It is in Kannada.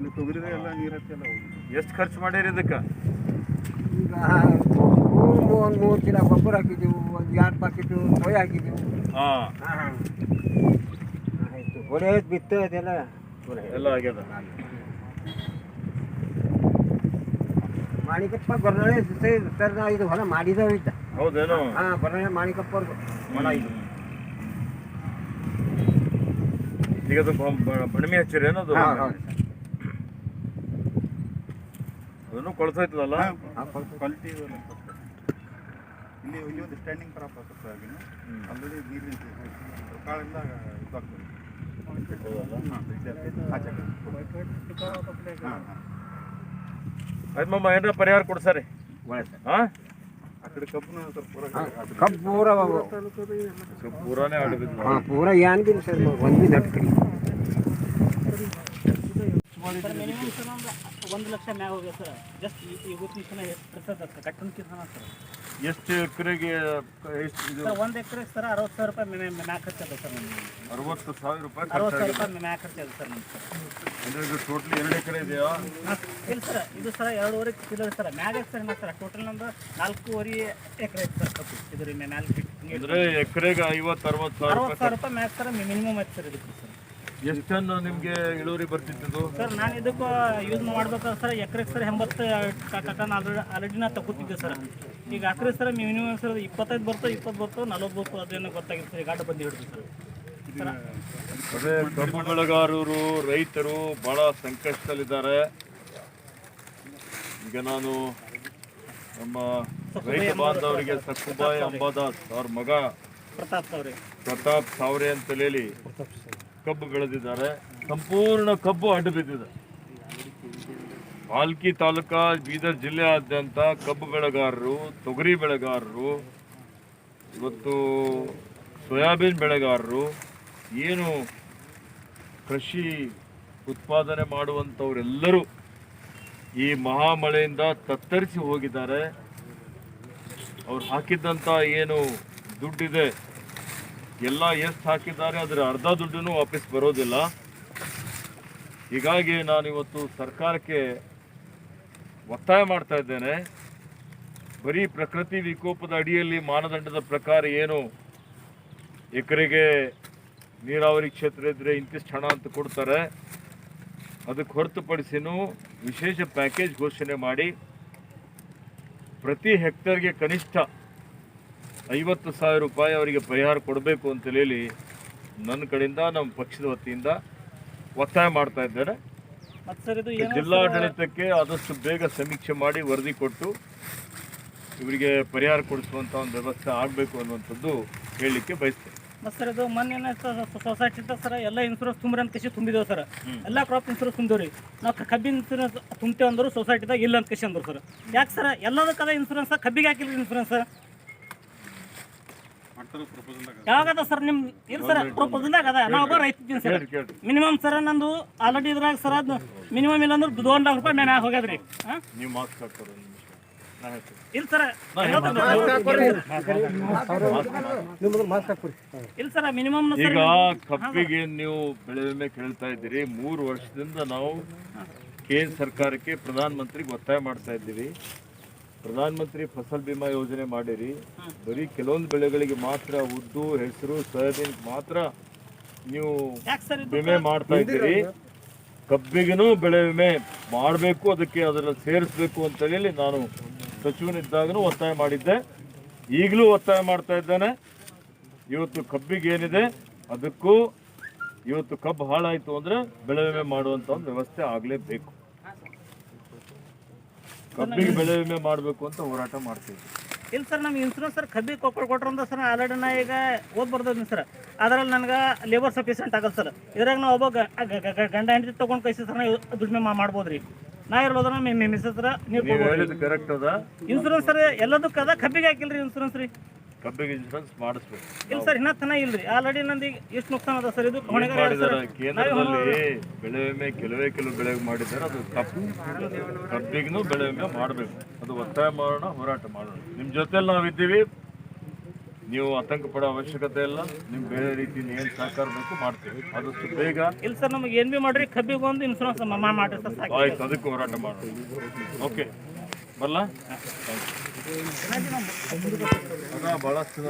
ಇಲ್ಲಿ ತೊಗರಿದ ಎಲ್ಲ ನೀರತ್ತೆಲ್ಲ ಹೋಗಿ ಎಷ್ಟು ಖರ್ಚು ಮಾಡಿರಿ ಇದಕ್ಕೆ? ಈಗ ಮೂರು ಒಂದು ಮೂರು ಚೀಲ ಗೊಬ್ಬರ ಹಾಕಿದ್ದೀವಿ ಒಂದು ಎರಡು ಪಾಕೆಟು ಸೋಯ್ ಹಾಕಿದ್ದೀವಿ. ಹಾಂ. ಆಯಿತು ಹೊಡೆ ಬಿತ್ತು ಅದೆಲ್ಲ? ಪೂರ ಎಲ್ಲ ಆಗ್ಯದ. ಮಾಣಿಕಪ್ಪ ಗೊರ್ನಾಳೆ ಸರ್ ನಾ ಇದು ಹೊಲ ಮಾಡಿದವ ಇದ್ದ. ಹೌದೇನು? ಹಾಂ ಗೊರ್ನಾಳೆ ಮಾಣಿಕಪ್ಪ ಅವ್ರದ್ದು ಹೊಲ ಇದು. ಈಗ ಅದು ಬ- ಬ- ಬಣಿಮೆ ಹಚ್ಚಿರಿ ಏನದು ಹಾಂ ಹೌದು ಸರ್ ಅದನ್ನು ಕೊಳ್ಸೋಯ್ತದಲ್ಲ? ಕ್ವಾಲಿಟಿ ಇಲ್ಲಿ ಇಲ್ಲಿ ಒಂದು ಸ್ಟ್ಯಾಂಡಿಂಗ್ ಕ್ರಾಪ್ ಆಗ್ತದೆ ಆಗಿನ ಆಲ್ರೆಡಿ ನೀರಿನ ಕಾಳಿಂದ ಇದಾಗ್ತದೆ. ಕಡೆ. ಆಯ್ತು ಮಮ್ಮ ಏನಾರ ಪರಿಹಾರ ಕೊಡ್ಸಾರಿ ಒಳ್ಳೆ ಸರ್. ಹಾಂ ಆ? ಕಡೆ ಕಬ್ಬು ಸ್ವಲ್ಪ ಪೂರ ಕಬ್ಬು ಪೂರ ಪೂರಾನೇ ಆಡಿಬಿದ್ದು ಹಾಂ ಪೂರ ಏನ್ ಸರ್ ಒಂದು ಬಿ ಕಡಿ ಸರ್ ಮಿನಿಮಮ್ ಸರ್ ಒಂದು ಒಂದು ಲಕ್ಷ ಮ್ಯಾಗ ಹೋಗ್ಯ ಸರ್. ಜಸ್ಟ್ ಇವತ್ತಿನ ಸಲ ಸರ್? Curtain ಕಿಸನ sir. ಎಷ್ಟು ಎಕರೆಗೆ ಎಷ್ಟು ಇದು? ಸರ್ ಒಂದು ಎಕರೆ ಸರ್ ಅರವತ್ತು ಸಾವಿರ ರೂಪಾಯಿ ಮ್ಯಾ ಮ್ಯಾಕ್ ಸರ್ ನಮ್ಗೆ. ಅರವತ್ತು ಸಾವಿರ ರೂಪಾಯಿ ಅರವತ್ತು ಸಾವಿರ ರೂಪಾಯಿ ಮ್ಯಾಕ್ ಖರ್ಚದ ಸರ್ ನಮ್ಗೆ ಸರ್. ಅಂದ್ರೆ ಇದು ಟೋಟಲ್ ಎರಡು ಎಕರೆ ಇದೆಯಾ? ಇಲ್ಲ ಸರ್ ಇದು ಸರ್ ಎರಡೂವರೆ ಕಿಲೋ ಸರ್. ಮ್ಯಾಗ ಸರ್ ಏನು ಸರ್ ಟೋಟಲ್ ನಮ್ದು ನಾಲ್ಕೂವರೆ ಎಕರೆ ಐತೆ ಸರ್ ಇದ್ರ ಮ್ಯಾಲ ಅಂದ್ರೆ ಎಕರೆಗೆ ಐವತ್ತು ಅರವತ್ತು ಸಾವಿರ ಅರವತ್ತು ರೂಪಾಯಿ ಸಾವಿರ ರೂಪಾಯಿ ಮ್ಯಾಕ್ ಸರ್ ಮಿನಿಮಮ್ ಐತೆ ಸರ್ ಇದಕ್ಕೆ ಸರ್. ಎಷ್ಟು ಟನ್ ನಿಮಗೆ ಇಳುವರಿ ಬರ್ತಿತ್ತು ಸರ್ ನಾನು ಇದಕ್ಕೆ ಯೂಸ್ ಮಾಡ್ಬೇಕಾದ್ರೆ ಸರ್ ಎಕರೆಗೆ ಸರ್ ಎಂಬತ್ತು ಕಟನ್ ಆಲ್ರೆಡಿ ಆಲ್ರೆಡಿ ನಾ ತಗೋತಿದ್ದೆ ಸರ್. ಈಗ ಎಕ್ರೆ ಸರ್ ಮಿನಿಮಮ್ ಸರ್ ಇಪ್ಪತ್ತೈದು ಬರ್ತೋ ಇಪ್ಪತ್ತು ಬರ್ತೋ ನಲ್ವತ್ತು ಬರ್ತೋ ಅದೇನೋ ಗೊತ್ತಾಗಿಲ್ಲ ಸರ್ ಗಾಟ ಬಂದು ಹಿಡಿದು ಸರ್. ಅದೇ ಕಬ್ಬು ಬೆಳೆಗಾರರು ರೈತರು ಬಹಳ ಸಂಕಷ್ಟದಲ್ಲಿದ್ದಾರೆ. ಈಗ ನಾನು ನಮ್ಮ ರೈತ ಬಾಂಧವರಿಗೆ ಸಕ್ಕುಬಾಯಿ ಅಂಬಾದಾಸ್ ಅವ್ರ ಮಗ ಪ್ರತಾಪ್ ಸಾವ್ರೆ ಪ್ರತಾಪ್ ಸಾವ್ರೆ ಅಂತ ಹೇಳಿ ಕಬ್ಬು ಬೆಳೆದಿದ್ದಾರೆ ಸಂಪೂರ್ಣ ಕಬ್ಬು ಅಡ್ಡು ಬಿದ್ದಿದೆ. ಪಾಲ್ಕಿ ತಾಲೂಕಾ ಬೀದರ್ ಜಿಲ್ಲೆಯಾದ್ಯಂತ ಕಬ್ಬು ಬೆಳೆಗಾರರು, ತೊಗರಿ ಬೆಳೆಗಾರರು, ಇವತ್ತು ಸೋಯಾಬೀನ್ ಬೆಳೆಗಾರರು ಏನು ಕೃಷಿ ಉತ್ಪಾದನೆ ಮಾಡುವಂಥವರೆಲ್ಲರೂ ಈ ಮಹಾಮಳೆಯಿಂದ ತತ್ತರಿಸಿ ಹೋಗಿದ್ದಾರೆ. ಅವ್ರು ಹಾಕಿದ್ದಂಥ ಏನು ದುಡ್ಡಿದೆ. ಎಲ್ಲ ಎಷ್ಟು ಹಾಕಿದ್ದಾರೆ ಅದರ ಅರ್ಧ ದುಡ್ಡನ್ನು ವಾಪಸ್ ಬರೋದಿಲ್ಲ. ಹೀಗಾಗಿ ನಾನು ಇವತ್ತು ಸರ್ಕಾರಕ್ಕೆ ಒತ್ತಾಯ ಮಾಡ್ತಾ ಇದ್ದೇನೆ. ಬರೀ ಪ್ರಕೃತಿ ವಿಕೋಪದ ಅಡಿಯಲ್ಲಿ ಮಾನದಂಡದ ಪ್ರಕಾರ ಏನು ಎಕರೆಗೆ ನೀರಾವರಿ ಕ್ಷೇತ್ರ ಇದ್ದರೆ ಇಂತಿಷ್ಟು ಹಣ ಅಂತ ಕೊಡ್ತಾರೆ. ಅದಕ್ಕೆ ಹೊರತುಪಡಿಸಿನೂ ವಿಶೇಷ ಪ್ಯಾಕೇಜ್ ಘೋಷಣೆ ಮಾಡಿ ಪ್ರತಿ ಹೆಕ್ಟರ್ಗೆ ಕನಿಷ್ಠ ಐವತ್ತು ಸಾವಿರ ರೂಪಾಯಿ ಅವರಿಗೆ ಪರಿಹಾರ ಕೊಡಬೇಕು ಅಂತ ಹೇಳಿ ನನ್ನ ಕಡೆಯಿಂದ ನಮ್ಮ ಪಕ್ಷದ ವತಿಯಿಂದ ಒತ್ತಾಯ ಮಾಡ್ತಾ ಇದ್ದೇನೆ ಮತ್ತು ಸರ್ ಇದು ಏನು ಜಿಲ್ಲಾಡಳಿತಕ್ಕೆ ಆದಷ್ಟು ಬೇಗ ಸಮೀಕ್ಷೆ ಮಾಡಿ ವರದಿ ಕೊಟ್ಟು ಇವರಿಗೆ ಪರಿಹಾರ ಕೊಡಿಸುವಂಥ ಒಂದು ವ್ಯವಸ್ಥೆ ಆಗಬೇಕು ಅನ್ನುವಂಥದ್ದು ಹೇಳಲಿಕ್ಕೆ ಬಯಸ್ತೇನೆ. ಮತ್ತು ಸರ್ ಇದು ಮೊನ್ನೆ ಸೊಸೈಟಿ ಸರ್ ಎಲ್ಲ ಇನ್ಸೂರೆನ್ಸ್ ತುಂಬ್ರಿ ಅಂತ ಕಸಿ ತುಂಬಿದೇವೆ ಸರ್. ಎಲ್ಲ ಕ್ರಾಪ್ ಇನ್ಸೂರೆನ್ಸ್ ತುಂಬಿದೇವ್ರಿ ನಾವು ಕ- ಕಬ್ಬಿನ ಇನ್ಸೂರೆನ್ಸ್ ತುಂಬ್ತೇವೆ ಅಂದರು ಸೊಸೈಟಿದಾಗ ಇಲ್ಲ ಅಂತ ಕಸಿ ಅಂದರು ಸರ್. ಯಾಕೆ ಸರ್ ಎಲ್ಲದಕ್ಕದ ಇನ್ಸೂರೆನ್ಸ್ ಕಬ್ಬಿಗೆ ಹಾಕಿಲ್ಲ ಇನ್ಸೂರೆನ್ಸ್ ಯಾವಾಗದ ಸರ್ ನಿಮ್ ಇಲ್ಲ ಸರ್ ಪ್ರಪೋಸಲ್ದಾಗ ಅದ? ನಾವು ಒಬ್ಬ ರೈತ ಇದ್ದೀನಿ ಸರ್ ಮಿನಿಮಮ್ ಸರ್ ನಂದು ಆಲ್ರೆಡಿ ಇದ್ರಾಗ ಸರ್ ಅದು ಮಿನಿಮಮ್ ಇಲ್ಲ ಅಂದ್ರೆ ದೊಡ್ಡ ಲಕ್ಷ ರೂಪಾಯಿ ಮ್ಯಾಗ ಹೋಗ್ಯದ್ರಿ. ನೀವು ನಾ ಹೇಳ್ತೀನಿ. ಇಲ್ಲ ಸರ್ ಮಾಸ್ಕ್ ಇಲ್ಲ ಸರ್ ಮಿನಿಮಮ್ ಈಗ ಕಬ್ಬಿಗೆ ನೀವು ಬೆಳೆ ವಿಮೆ ಕೇಳ್ತಾ ಇದ್ದೀರಿ. ಮೂರು ವರ್ಷದಿಂದ ನಾವು ಕೇಂದ್ರ ಸರ್ಕಾರಕ್ಕೆ ಪ್ರಧಾನ ಮಂತ್ರಿಗೆ ಒತ್ತಾಯ ಮಾಡ್ತಾ ಇದ್ದೀವಿ. ಪ್ರಧಾನ ಮಂತ್ರಿ ಫಸಲ್ ಬಿಮಾ ಯೋಜನೆ ಮಾಡಿರಿ. ಬರೀ ಕೆಲವೊಂದು ಬೆಳೆಗಳಿಗೆ ಮಾತ್ರ ಉದ್ದು ಹೆಸರು ಸೋಯಾಬೀನ್ ಮಾತ್ರ ನೀವು ವಿಮೆ ಮಾಡ್ತಾ ಇದ್ದೀರಿ? ಕಬ್ಬಿಗೂ ಬೆಳೆ ವಿಮೆ ಮಾಡಬೇಕು ಅದಕ್ಕೆ ಅದನ್ನು ಸೇರಿಸಬೇಕು ಅಂತ ಹೇಳಿ ನಾನು ಸಚಿವನಿದ್ದಾಗಲೂ ಒತ್ತಾಯ ಮಾಡಿದ್ದೆ. ಈಗಲೂ ಒತ್ತಾಯ ಮಾಡ್ತಾ ಇದ್ದೇನೆ. ಇವತ್ತು ಕಬ್ಬಿಗೆ ಏನಿದೆ ಅದಕ್ಕೂ ಇವತ್ತು ಕಬ್ಬು ಹಾಳಾಯಿತು ಅಂದರೆ ಬೆಳೆ ವಿಮೆ ಮಾಡುವಂಥ ಒಂದು ವ್ಯವಸ್ಥೆ ಆಗಲೇಬೇಕು. ಕಬ್ಬಿಗೆ ಬೆಳೆ ವಿಮೆ ಮಾಡಬೇಕು ಅಂತ ಹೋರಾಟ ಮಾಡ್ತೀವಿ. ಇಲ್ಲ ಸರ್ ನಮ್ಗೆ ಇನ್ಸೂರೆನ್ಸ್ ಸರ್ ಕಬ್ಬಿಗೆ ಕೊಟ್ಟು ಕೊಟ್ರಂದ ಸರ್ ಆಲ್ರೆಡಿ ನಾ ಈಗ ಓದ್ ಬರ್ದೀನಿ ಸರ್. ಅದ್ರಲ್ಲಿ ನನಗೆ ಲೇಬರ್ ಸಫಿಷಿಯೆಂಟ್ ಆಗಲ್ಲ ಸರ್. ಇದ್ರಾಗ ನಾವು ಒಬ್ಬ ಗಂಡ ಹೆಂಡತಿ ತೊಗೊಂಡು ಕೈಸಿ ಸರ್ ನಾವು ದುಡಿಮೆ ಮಾಡ್ಬೋದು ರೀ ನಾ ಇರೋದ್ರ ಮಿಸ್ ಹತ್ರ ನೀವು ಕರೆಕ್ಟ್ ಅದ. ಇನ್ಸೂರೆನ್ಸ್ ಸರ್ ಎಲ್ಲದಕ್ಕದ ಕಬ್ಬಿಗೆ ಹಾಕಿಲ್ರಿ ಇನ್ಸೂರೆನ್ಸ್ ರೀ. ಕಬ್ಬಿಗೆ ಇನ್ಶೂರೆನ್ಸ್ ಮಾಡಿಸ್ಬೇಕು. ಇಲ್ಲ ಸರ್ ಇನ್ನೂ ತನ ಇಲ್ರಿ. ಆಲ್ರೆಡಿ ನಂದು ಈಗ ಎಷ್ಟು ನುಕ್ಸಾನ ಅದ ಸರ್? ಇದು ಹೊಣೆಗಾರ ಯಾರು ಮಾಡಿದಾರೆ? ಸರ್? ಕೇಂದ್ರದಲ್ಲಿ ಬೆಳೆ ವಿಮೆ ಕೆಲವೇ ಕೆಲವು ಬೆಳೆ ಮಾಡಿದ್ದಾರೆ. ಅದು ಕಬ್ಬು ಕಬ್ಬಿಗೂ ಬೆಳೆ ವಿಮೆ ಮಾಡಬೇಕು. ಅದು ಒತ್ತಾಯ ಮಾಡೋಣ ಹೋರಾಟ ಮಾಡೋಣ. ನಿಮ್ಮ ಜೊತೆಲಿ ನಾವಿದ್ದೀವಿ ನೀವು ಆತಂಕ ಪಡೋ ಅವಶ್ಯಕತೆ ಇಲ್ಲ. ನಿಮ್ ಬೇರೆ ರೀತಿ ಏನು ಸಹಕಾರ ಬೇಕು ಮಾಡ್ತೀವಿ. ಆದಷ್ಟು ಬೇಗ ಇಲ್ಲ ಸರ್ ನಮಗೆ ಏನ್ ಬಿ ಮಾಡ್ರಿ ಕಬ್ಬಿಗೆ ಒಂದು ಇನ್ಸೂರೆನ್ಸ್ ಮಾಡ್ರಿ ಸರ್ ಸಾಕು. ಆಯ್ತು ಅದಕ್ಕೆ ಹೋರಾಟ ಮಾಡೋಣ. ಓಕೆ ಬರಲ್ಲ ಭಾಳಷ್ಟು